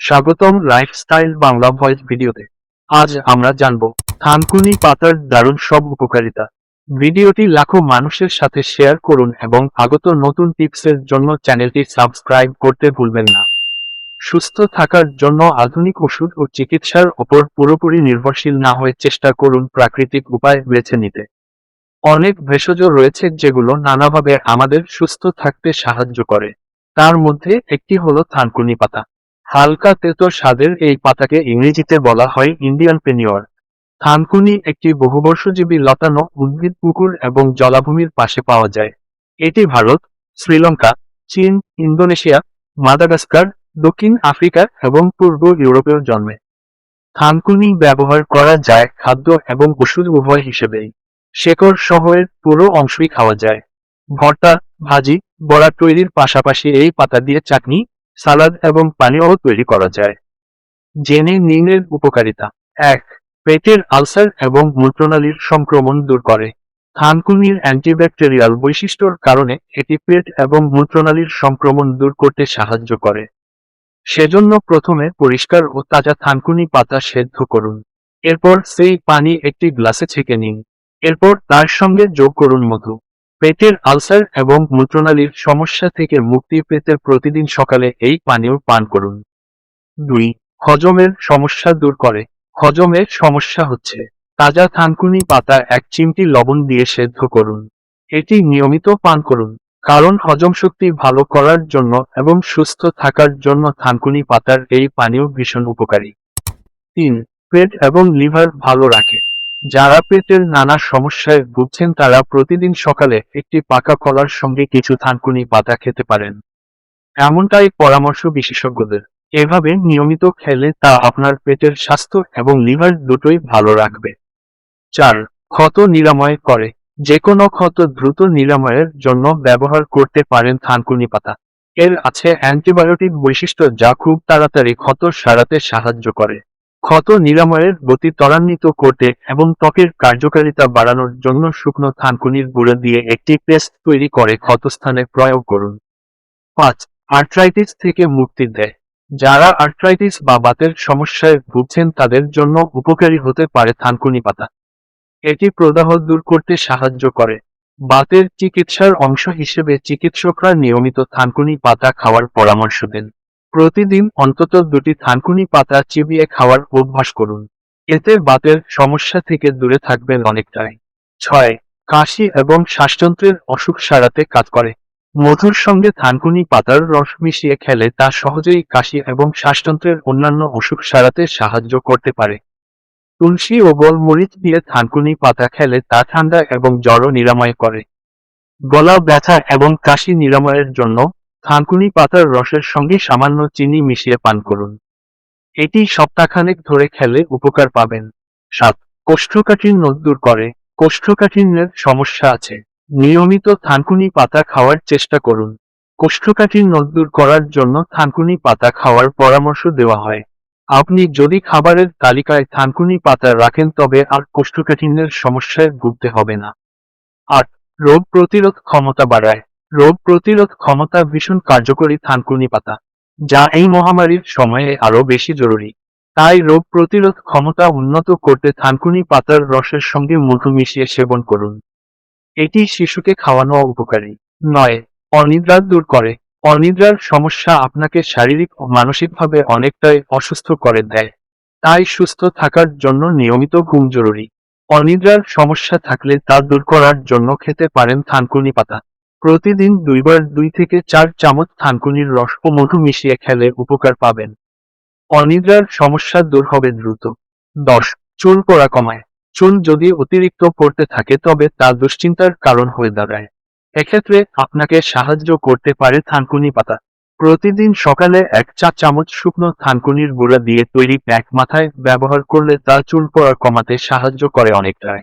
স্বাগতম lifestyle Bangla voice ভিডিওতে। আজ আমরা জানব থানকুনি পাতার দারুণ সব উপকারিতা। ভিডিওটি লাখো মানুষের সাথে শেয়ার করুন এবং আগত নতুন টিপসের জন্য চ্যানেলটি সাবস্ক্রাইব করতে ভুলবেন না। সুস্থ থাকার জন্য আধুনিক ওষুধ ও চিকিৎসার ওপর পুরোপুরি নির্ভরশীল না হয়ে চেষ্টা করুন প্রাকৃতিক উপায় বেছে নিতে। অনেক ভেষজ রয়েছে যেগুলো নানাভাবে আমাদের সুস্থ থাকতে সাহায্য করে। তার মধ্যে একটি হলো থানকুনি পাতা। হালকা তেতো স্বাদের এই পাতাকে ইংরেজিতে বলা হয় ইন্ডিয়ান পেনিওর থানকুনি একটি বহুবর্ষজীবী লতানো উদ্ভিদ পুকুর এবং জলাভূমির পাশে পাওয়া যায়। এটি ভারত, শ্রীলঙ্কা, চীন, ইন্দোনেশিয়া, মাদাগাস্কার, দক্ষিণ আফ্রিকা এবং পূর্ব ইউরোপেও জন্মে। থানকুনি ব্যবহার করা যায় খাদ্য এবং ওষুধ উভয় হিসেবেই। শেকড় শহরের পুরো অংশই খাওয়া যায়। ভর্তা, ভাজি, বড়া তৈরির পাশাপাশি এই পাতা দিয়ে চাটনি সালাদ এবং পানীয় তৈরি করা যায়। জেনে নিনের উপকারিতা। এক, পেটের আলসার এবং মূত্রনালীর সংক্রমণ দূর করে। থানকুনির অ্যান্টিব্যাকটেরিয়াল বৈশিষ্ট্যর কারণে এটি পেট এবং মূত্রনালীর সংক্রমণ দূর করতে সাহায্য করে। সেজন্য প্রথমে পরিষ্কার ও তাজা থানকুনি পাতা সেদ্ধ করুন। এরপর সেই পানি একটি গ্লাসে ছেঁকে নিন। এরপর তার সঙ্গে যোগ করুন মধু। পেটের আলসার এবং মূত্রনালীর সমস্যা থেকে মুক্তি পেতে প্রতিদিন সকালে এই পানীয় পান করুন। দুই, হজমের সমস্যা দূর করে। হজমের সমস্যা হচ্ছে। তাজা থানকুনি পাতা এক চিমটি লবণ দিয়ে সেদ্ধ করুন। এটি নিয়মিত পান করুন, কারণ হজম শক্তি ভালো করার জন্য এবং সুস্থ থাকার জন্য থানকুনি পাতার এই পানীয় ভীষণ উপকারী। তিন, পেট এবং লিভার ভালো রাখে। যারা পেটের নানা সমস্যায় ভুগছেন তারা প্রতিদিন সকালে একটি পাকা কলার সঙ্গে কিছু থানকুনি পাতা খেতে পারেন। এমনটাই পরামর্শ বিশেষজ্ঞদের। এভাবে নিয়মিত খেলে তা আপনার পেটের স্বাস্থ্য এবং লিভার দুটোই ভালো রাখবে। চার, ক্ষত নিরাময় করে। যে কোনো ক্ষত দ্রুত নিরাময়ের জন্য ব্যবহার করতে পারেন থানকুনি পাতা। এর আছে অ্যান্টিবায়োটিক বৈশিষ্ট্য যা খুব তাড়াতাড়ি ক্ষত সারাতে সাহায্য করে। ক্ষত নিরাময়ের গতি ত্বরান্বিত করতে এবং ত্বকের কার্যকারিতা বাড়ানোর জন্য শুকনো থানকুনির গুঁড়ো দিয়ে একটি পেস্ট তৈরি করে ক্ষতস্থানে প্রয়োগ করুন। পাঁচ আর্থ্রাইটিস থেকে মুক্তি দেয়। যারা আর্থ্রাইটিস বা বাতের সমস্যায় ভুগছেন তাদের জন্য উপকারী হতে পারে থানকুনি পাতা। এটি প্রদাহ দূর করতে সাহায্য করে। বাতের চিকিৎসার অংশ হিসেবে চিকিৎসকরা নিয়মিত থানকুনি পাতা খাওয়ার পরামর্শ দেন। প্রতিদিন অন্তত দুটি থানকুনি পাতা চিবিয়ে খাওয়ার অভ্যাস করুন। এতে বাতের সমস্যা থেকে দূরে থাকবেন অনেকটাই। ছয়, কাশি এবং শ্বাসযন্ত্রের অসুখ সারাতে কাজ করে। মধুর সঙ্গে থানকুনি পাতার রস মিশিয়ে খেলে তা সহজেই কাশি এবং শ্বাসযন্ত্রের অন্যান্য অসুখ সারাতে সাহায্য করতে পারে। তুলসী ও গোলমরিচ দিয়ে থানকুনি পাতা খেলে তা ঠান্ডা এবং জ্বরও নিরাময় করে। গলা ব্যথা এবং কাশি নিরাময়ের জন্য থানকুনি পাতার রসের সঙ্গে সামান্য চিনি মিশিয়ে পান করুন। এটি সপ্তাহখানেক ধরে খেলে উপকার পাবেন। সাত, কোষ্ঠকাঠিন্য দূর করে। কোষ্ঠকাঠিন্যের সমস্যা আছে। নিয়মিত থানকুনি পাতা খাওয়ার চেষ্টা করুন। কোষ্ঠকাঠিন্য দূর করার জন্য থানকুনি পাতা খাওয়ার পরামর্শ দেওয়া হয়। আপনি যদি খাবারের তালিকায় থানকুনি পাতা রাখেন তবে আর কোষ্ঠকাঠিন্যের সমস্যায় ভুগতে হবে না। আট, রোগ প্রতিরোধ ক্ষমতা বাড়ায়। রোগ প্রতিরোধ ক্ষমতা ভীষণ কার্যকরী থানকুনি পাতা, যা এই মহামারীর সময়ে আরও বেশি জরুরি। তাই রোগ প্রতিরোধ ক্ষমতা উন্নত করতে থানকুনি পাতার রসের সঙ্গে মধু মিশিয়ে সেবন করুন। এটি শিশুকে খাওয়ানো উপকারী। নয়, অনিদ্রা দূর করে। অনিদ্রার সমস্যা আপনাকে শারীরিক ও মানসিকভাবে অনেকটাই অসুস্থ করে দেয়। তাই সুস্থ থাকার জন্য নিয়মিত ঘুম জরুরি। অনিদ্রার সমস্যা থাকলে তা দূর করার জন্য খেতে পারেন থানকুনি পাতা। প্রতিদিন দুইবার দুই থেকে চার চামচ থানকুনির রস ও মধু মিশিয়ে খেলে উপকার পাবেন। অনিদ্রার সমস্যা দূর হবে দ্রুত। দশ, চুল পড়া কমায়। চুল যদি অতিরিক্ত পড়তে থাকে তবে তা দুশ্চিন্তার কারণ হয়ে দাঁড়ায়। এক্ষেত্রে আপনাকে সাহায্য করতে পারে থানকুনি পাতা। প্রতিদিন সকালে এক চা চামচ শুকনো থানকুনির গুঁড়া দিয়ে তৈরি প্যাক মাথায় ব্যবহার করলে তা চুল পড়া কমাতে সাহায্য করে অনেকটাই।